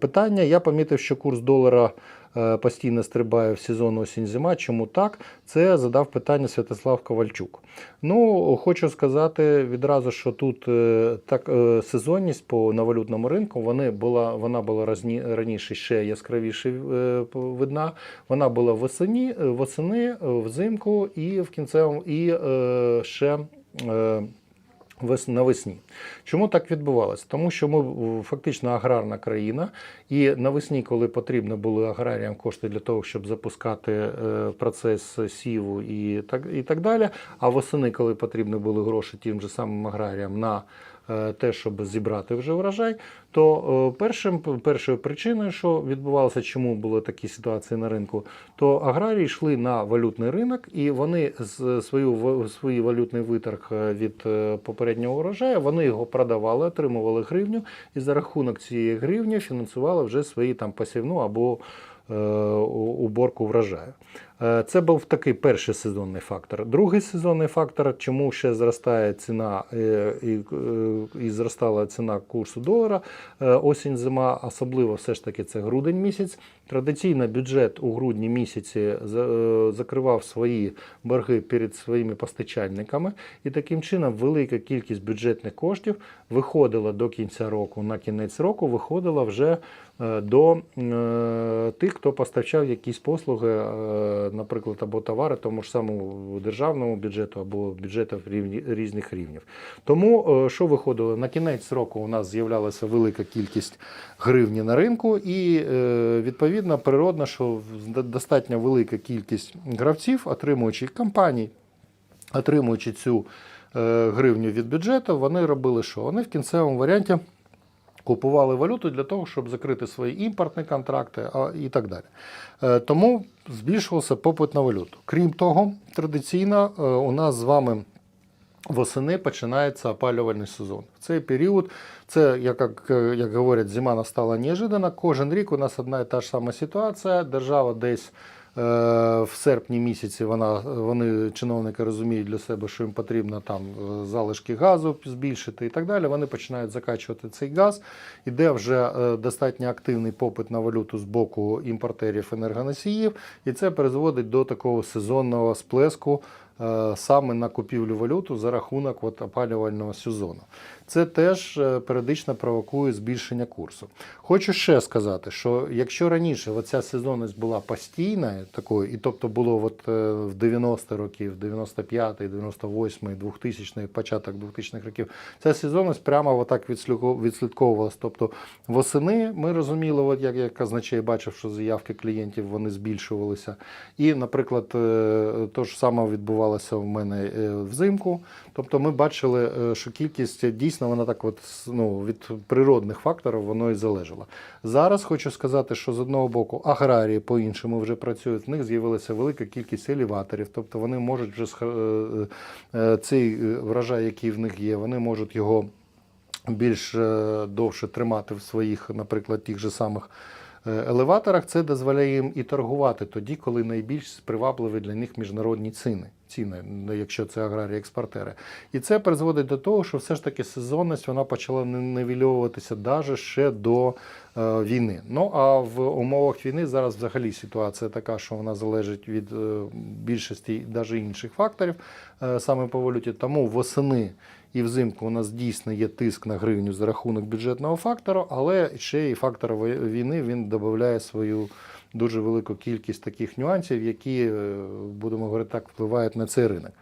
Питання. Я помітив, що курс долара е, постійно стрибає в сезон осінь-зима. Чому так? Це задав питання Святослав Ковальчук. Ну, хочу сказати відразу, що тут е, так е, сезонність по на валютному ринку вони була, вона була разні, раніше ще яскравіше видна. Вона була восені, восени, взимку і в кінцевому і ще. Вес- навесні. Чому так відбувалося? Тому що ми фактично аграрна країна, і навесні, коли потрібно були аграріям кошти для того, щоб запускати е, процес сіву і так, і так далі. А восени, коли потрібні були гроші тим же самим аграріям на те, щоб зібрати вже врожай, то е, першим, першою причиною, що відбувалося, чому були такі ситуації на ринку, то аграрії йшли на валютний ринок, і вони свою свій валютний виторг е, від е, попереднього урожаю, вони його продавали, отримували гривню, і за рахунок цієї гривні фінансували вже свої там посівну або е, уборку врожаю. Е, Це був такий перший сезонний фактор. Другий сезонний фактор, чому ще зростає ціна е, і, е, і зростала ціна курсу долара е, осінь-зима, особливо все ж таки це грудень місяць. Традиційно бюджет у грудні місяці за- закривав свої борги перед своїми постачальниками, і таким чином велика кількість бюджетних коштів виходила до кінця року, на кінець року виходила вже до тих, хто постачав якісь послуги, наприклад, або товари тому ж самому державному бюджету, або бюджетів різних рівнів. Тому е, що виходило? На кінець року у нас з'являлася велика кількість гривні на ринку, і е, відповідно природно, що достатньо велика кількість гравців, отримуючи компаній, отримуючи цю е, гривню від бюджету, вони робили що? Вони в кінцевому варіанті купували валюту для того, щоб закрити свої імпортні контракти і так далі. Е, Тому збільшувався попит на валюту. Крім того, традиційно е, у нас з вами восени починається опалювальний сезон. В цей період, це, як, як, як говорять, зима настала неожиданно. Кожен рік у нас одна і та ж сама ситуація. Держава десь е, в серпні місяці вона, вони, чиновники, розуміють для себе, що їм потрібно там е, залишки газу збільшити і так далі. Вони починають закачувати цей газ. Іде вже е, достатньо активний попит на валюту з боку імпортерів енергоносіїв, і це призводить до такого сезонного сплеску е, саме на купівлю валюту за рахунок от, опалювального сезону. Це теж е, періодично провокує збільшення курсу. Хочу ще сказати, що якщо раніше оця сезонність була постійною такою, і тобто було от, е, в 90 років, 95-й, 98-й, 2000-й, початок 2000-х років, ця сезонність прямо отак відслідковувалась. Тобто восени ми розуміли, от як я казначей бачив, що заявки клієнтів вони збільшувалися. І, наприклад, е, то ж саме відбувалося в мене е, взимку. Тобто ми бачили, е, що кількість дійсно вона так от ну, від природних факторів воно і залежало. Зараз хочу сказати, що з одного боку аграрії по-іншому вже працюють, в них з'явилася велика кількість елеваторів, тобто вони можуть вже е, е, цей е, врожай, який в них є, вони можуть його більш е, довше тримати в своїх, наприклад, тих же самих е, елеваторах, це дозволяє їм і торгувати тоді, коли найбільш привабливі для них міжнародні ціни. Ціни, ну, якщо це аграрії-експортери. І це призводить до того, що все ж таки сезонність вона почала не- нивельовуватися навіть ще до е, війни. Ну а в умовах війни зараз взагалі ситуація така, що вона залежить від е, більшості навіть інших факторів е, саме по валюті. Тому восени і взимку у нас дійсно є тиск на гривню за рахунок бюджетного фактору, але ще і фактор війни він додає свою дуже велику кількість таких нюансів, які, е, будемо говорити так, впливають на цей ринок.